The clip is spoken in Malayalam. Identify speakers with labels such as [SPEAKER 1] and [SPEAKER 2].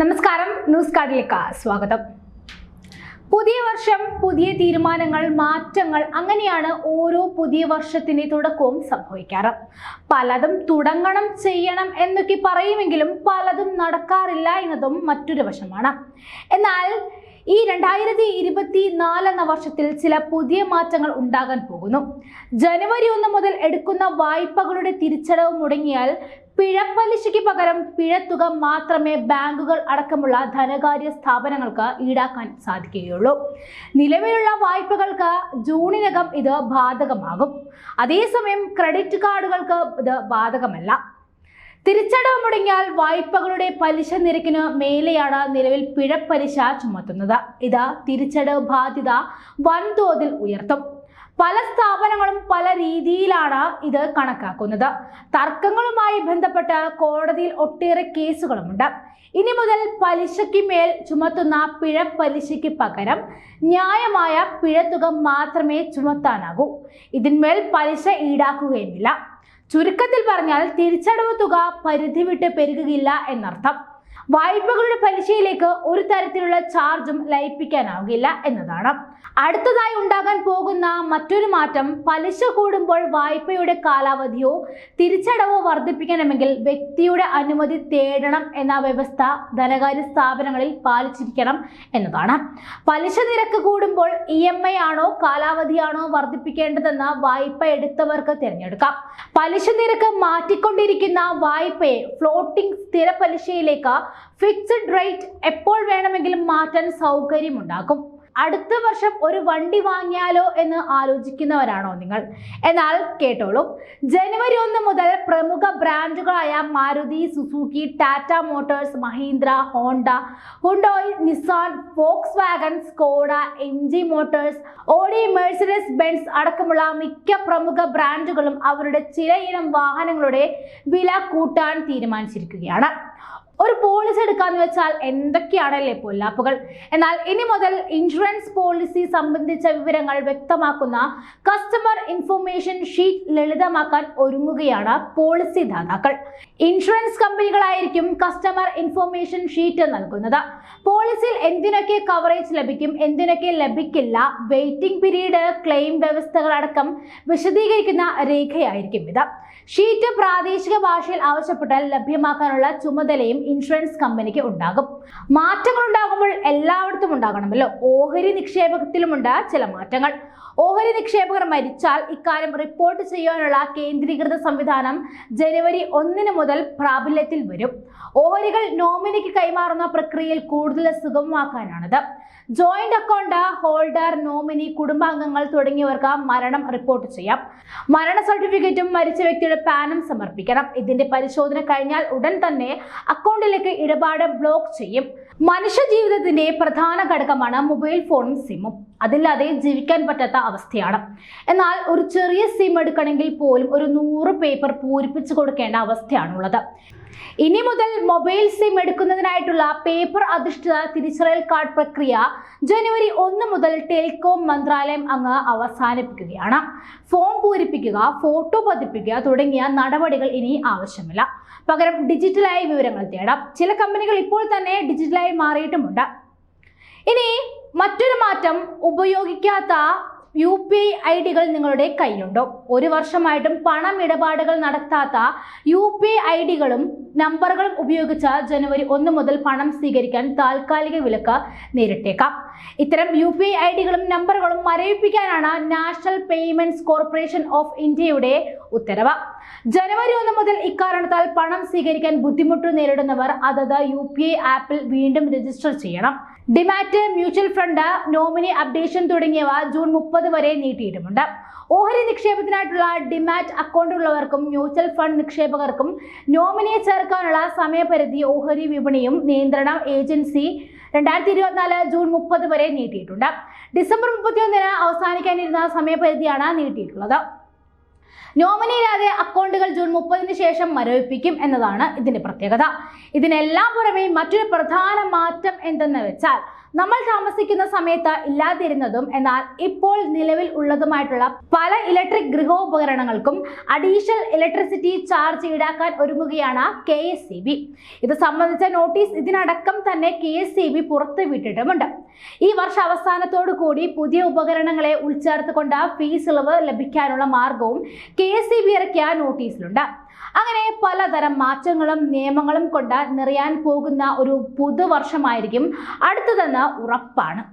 [SPEAKER 1] നമസ്കാരം. ന്യൂസ് കാർഡിലേക്ക് സ്വാഗതം. പുതിയ വർഷം പുതിയ തീരുമാനങ്ങൾ മാറ്റങ്ങൾ അങ്ങനെയാണ് ഓരോ പുതിയ വർഷത്തിന്റെ തുടക്കവും സംഭവിക്കാറ്. പലതും തുടങ്ങണം ചെയ്യണം എന്നൊക്കെ പറയുമെങ്കിലും പലതും നടക്കാറില്ല എന്നതും മറ്റൊരു വശമാണ്. എന്നാൽ ഈ രണ്ടായിരത്തി ഇരുപത്തി നാലെന്ന വർഷത്തിൽ ചില പുതിയ മാറ്റങ്ങൾ ഉണ്ടാകാൻ പോകുന്നു. ജനുവരി ഒന്ന് മുതൽ എടുക്കുന്ന വായ്പകളുടെ തിരിച്ചടവ് മുടങ്ങിയാൽ പിഴപ്പലിശയ്ക്ക് പകരം പിഴത്തുക മാത്രമേ ബാങ്കുകൾ അടക്കമുള്ള ധനകാര്യ സ്ഥാപനങ്ങൾക്ക് ഈടാക്കാൻ സാധിക്കുകയുള്ളൂ. നിലവിലുള്ള വായ്പകൾക്ക് ജൂണിനകം ഇത് ബാധകമാകും. അതേസമയം ക്രെഡിറ്റ് കാർഡുകൾക്ക് ഇത് ബാധകമല്ല. തിരിച്ചടവ് മുടങ്ങിയാൽ വായ്പകളുടെ പലിശ നിരക്കിന് മേലെയാണ് നിലവിൽ പിഴപ്പലിശ ചുമത്തുന്നത്. ഇത് തിരിച്ചടവ് ബാധ്യത വൻതോതിൽ ഉയർത്തും. പല സ്ഥാപനങ്ങളും പല രീതിയിലാണ് ഇത് കണക്കാക്കുന്നത്. തർക്കങ്ങളുമായി ബന്ധപ്പെട്ട് കോടതിയിൽ ഒട്ടേറെ കേസുകളുമുണ്ട്. ഇനി മുതൽ പലിശയ്ക്ക് മേൽ ചുമത്തുന്ന പിഴ പലിശയ്ക്ക് പകരം ന്യായമായ പിഴത്തുക മാത്രമേ ചുമത്താനാകൂ. ഇതിന്മേൽ പലിശ ഈടാക്കുകയുമില്ല. ചുരുക്കത്തിൽ പറഞ്ഞാൽ തിരിച്ചടവ് തുക പരിധി വിട്ട് പെരുകുകയില്ല എന്നർത്ഥം. വായ്പകളുടെ പലിശയിലേക്ക് ഒരു തരത്തിലുള്ള ചാർജും ലയിപ്പിക്കാനാവില്ല എന്നതാണ്. അടുത്തതായി ഉണ്ടാകാൻ പോകുന്ന മറ്റൊരു മാറ്റം പലിശ കൂടുമ്പോൾ വായ്പയുടെ കാലാവധിയോ തിരിച്ചടവോ വർദ്ധിപ്പിക്കണമെങ്കിൽ വ്യക്തിയുടെ അനുമതി തേടണം എന്ന വ്യവസ്ഥ ധനകാര്യ സ്ഥാപനങ്ങളിൽ പാലിച്ചിരിക്കണം എന്നതാണ്. പലിശ നിരക്ക് കൂടുമ്പോൾ ഇ എം ഐ ആണോ കാലാവധിയാണോ വർദ്ധിപ്പിക്കേണ്ടതെന്ന് വായ്പ എടുത്തവർക്ക് തിരഞ്ഞെടുക്കാം. പലിശ നിരക്ക് മാറ്റിക്കൊണ്ടിരിക്കുന്ന വായ്പയെ ഫ്ലോട്ടിംഗ് സ്ഥിര പലിശയിലേക്ക് ഫിക്സഡ് റേറ്റ് എപ്പോൾ വേണമെങ്കിലും മാറ്റാൻ സൗകര്യമുണ്ടാകും അടുത്ത വർഷം ഒരു വണ്ടി വാങ്ങിയാലോ എന്ന് ആലോചിക്കുന്നവരാണോ നിങ്ങൾ? എന്നാൽ കേട്ടോളൂ. ജനുവരി ഒന്ന് മുതൽ പ്രമുഖ ബ്രാൻഡുകളായ Maruti Suzuki Tata Motors Mahindra Honda Hyundai Nissan Volkswagen Skoda M G Motors Audi Mercedes Benz അടക്കമുള്ള മിക്ക പ്രമുഖ ബ്രാൻഡുകളും അവരുടെ ചില ഇനം വാഹനങ്ങളുടെ വില കൂട്ടാൻ തീരുമാനിച്ചിരിക്കുകയാണ്. ഒരു പോളിസി എടുക്കാന്ന് വെച്ചാൽ എന്തൊക്കെയാണല്ലേ പൊല്ലാപ്പുകൾ? എന്നാൽ ഇനി മുതൽ ഇൻഷുറൻസ് പോളിസി സംബന്ധിച്ച വിവരങ്ങൾ വ്യക്തമാക്കുന്ന കസ്റ്റമർ ഇൻഫർമേഷൻ ഷീറ്റ് ലളിതമാക്കാൻ ഒരുങ്ങുകയാണ് പോളിസി ദാതാക്കൾ. ഇൻഷുറൻസ് കമ്പനികളായിരിക്കും കസ്റ്റമർ ഇൻഫോർമേഷൻ ഷീറ്റ് നൽകുന്നത്. പോളിസിയിൽ എന്തിനൊക്കെ കവറേജ് ലഭിക്കും എന്തിനൊക്കെ ലഭിക്കില്ല വെയിറ്റിംഗ് പീരീഡ് ക്ലെയിം വ്യവസ്ഥകളടക്കം വിശദീകരിക്കുന്ന രേഖയായിരിക്കും ഇത്. ഷീറ്റ് പ്രാദേശിക ഭാഷയിൽ ആവശ്യപ്പെട്ടാൽ ലഭ്യമാക്കാനുള്ള ചുമതലയും ഇൻഷുറൻസ് കമ്പനിക്ക് ഉണ്ടാകും. മാറ്റങ്ങൾ ഉണ്ടാകുമ്പോൾ എല്ലായിടത്തും ഉണ്ടാകണമല്ലോ. ഓഹരി നിക്ഷേപത്തിലുമുണ്ട് ചില മാറ്റങ്ങൾ. ഓഹരി നിക്ഷേപകർ മരിച്ചാൽ ഇക്കാര്യം റിപ്പോർട്ട് ചെയ്യാനുള്ള കേന്ദ്രീകൃത സംവിധാനം ജനുവരി ഒന്നിന് മുതൽ പ്രാബല്യത്തിൽ വരും. ഓഹരികൾ നോമിനിക്ക് കൈമാറുന്ന പ്രക്രിയയിൽ കൂടുതൽ സുഗമമാക്കാനാണിത്. ജോയിന്റ് അക്കൗണ്ട് ഹോൾഡർ നോമിനി കുടുംബാംഗങ്ങൾ തുടങ്ങിയവർക്ക് മരണം റിപ്പോർട്ട് ചെയ്യാം. മരണ സർട്ടിഫിക്കറ്റും മരിച്ച വ്യക്തിയുടെ പാനും സമർപ്പിക്കണം. ഇതിന്റെ പരിശോധന കഴിഞ്ഞാൽ ഉടൻ തന്നെ അക്കൗണ്ടിലേക്ക് ഇടപാട് ബ്ലോക്ക് ചെയ്യും. മനുഷ്യ ജീവിതത്തിന്റെ പ്രധാന ഘടകമാണ് മൊബൈൽ ഫോണും സിമ്മും. അതില്ലാതെ ജീവിക്കാൻ പറ്റാത്ത അവസ്ഥയാണ്. എന്നാൽ ഒരു ചെറിയ സിം എടുക്കണമെങ്കിൽ പോലും ഒരു നൂറ് പേപ്പർ പൂരിപ്പിച്ചു കൊടുക്കേണ്ട അവസ്ഥയാണുള്ളത്. ഇനി മുതൽ മൊബൈൽ സിം എടുക്കുന്നതിനായിട്ടുള്ള പേപ്പർ അധിഷ്ഠിത തിരിച്ചറിയൽ കാർഡ് പ്രക്രിയ ജനുവരി ഒന്ന് മുതൽ ടെലികോം മന്ത്രാലയം അങ്ങ് അവസാനിപ്പിക്കുകയാണ്. ഫോം പൂരിപ്പിക്കുക ഫോട്ടോ പതിപ്പിക്കുക തുടങ്ങിയ നടപടികൾ ഇനി ആവശ്യമില്ല. പകരം ഡിജിറ്റലായി വിവരങ്ങൾ തേടാം. ചില കമ്പനികൾ ഇപ്പോൾ തന്നെ ഡിജിറ്റലായി മാറിയിട്ടുമുണ്ട്. ഇനി മറ്റൊരു മാറ്റം ഉപയോഗിക്കാത്ത യു പി ഐ ഐ ഡികൾ നിങ്ങളുടെ കയ്യിലുണ്ടോ? ഒരു വർഷമായിട്ടും പണം ഇടപാടുകൾ നടത്താത്ത യു പി ഐ ഡികളും നമ്പറുകളും ഉപയോഗിച്ച ജനുവരി ഒന്ന് മുതൽ പണം സ്വീകരിക്കാൻ താൽക്കാലിക വിലക്ക് നേരിട്ടേക്കാം. ഇത്തരം യു പി ഐ ഡികളും നമ്പറുകളും മരവിപ്പിക്കാനാണ് നാഷണൽ പേയ്മെന്റ്സ് കോർപ്പറേഷൻ ഓഫ് ഇന്ത്യയുടെ ഉത്തരവ്. ജനുവരി ഒന്ന് മുതൽ ഇക്കാരണത്താൽ പണം സ്വീകരിക്കാൻ ബുദ്ധിമുട്ട് നേരിടുന്നവർ അതത് യു പി ഐ ആപ്പിൽ വീണ്ടും രജിസ്റ്റർ ചെയ്യണം. Demat mutual fund nominee updation തുടങ്ങിയവ ജൂൺ മുപ്പത് വരെ നീട്ടിയിട്ടുമുണ്ട്. ഓഹരി നിക്ഷേപത്തിനായിട്ടുള്ള ഡിമാറ്റ് അക്കൗണ്ട് ഉള്ളവർക്കും മ്യൂച്വൽ ഫണ്ട് നിക്ഷേപകർക്കും നോമിനിയെ ചേർക്കാനുള്ള സമയപരിധി ഓഹരി വിപണിയും നിയന്ത്രണ ഏജൻസി രണ്ടായിരത്തി ഇരുപത്തിനാല് ജൂൺ മുപ്പത് വരെ നീട്ടിയിട്ടുണ്ട്. ഡിസംബർ മുപ്പത്തിയൊന്നിന് അവസാനിക്കാനിരുന്ന സമയപരിധിയാണ് നീട്ടിയിട്ടുള്ളത്. നോമിനിയില്ലാതെ അക്കൗണ്ടുകൾ ജൂൺ മുപ്പതിന് ശേഷം മരവിപ്പിക്കും എന്നതാണ് ഇതിന്റെ പ്രത്യേകത. ഇതിനെല്ലാം പുറമെ മറ്റൊരു പ്രധാന മാറ്റം എന്തെന്ന് വെച്ചാൽ നമ്മൾ താമസിക്കുന്ന സമയത്ത് ഇല്ലാതിരുന്നതും എന്നാൽ ഇപ്പോൾ നിലവിൽ ഉള്ളതുമായിട്ടുള്ള പല ഇലക്ട്രിക് ഗൃഹോപകരണങ്ങൾക്കും അഡീഷണൽ ഇലക്ട്രിസിറ്റി ചാർജ് ഈടാക്കാൻ ഒരുങ്ങുകയാണ് കെ എസ് ഇത് സംബന്ധിച്ച നോട്ടീസ് ഇതിനടക്കം തന്നെ കെ എസ് പുറത്തുവിട്ടിട്ടുമുണ്ട് ഈ വർഷ അവസാനത്തോടു കൂടി പുതിയ ഉപകരണങ്ങളെ ഉൾച്ചേർത്തുകൊണ്ട് ഫീസ് ഇളവ് ലഭിക്കാനുള്ള മാർഗവും കെ ഇറക്കിയ നോട്ടീസിലുണ്ട് അങ്ങനെ പലതരം മാറ്റങ്ങളും നിയമങ്ങളും കൊണ്ട് നിറയാൻ പോകുന്ന ഒരു പുതുവർഷമായിരിക്കും. അടുത്തതെന്ന് ഉറപ്പാണ്.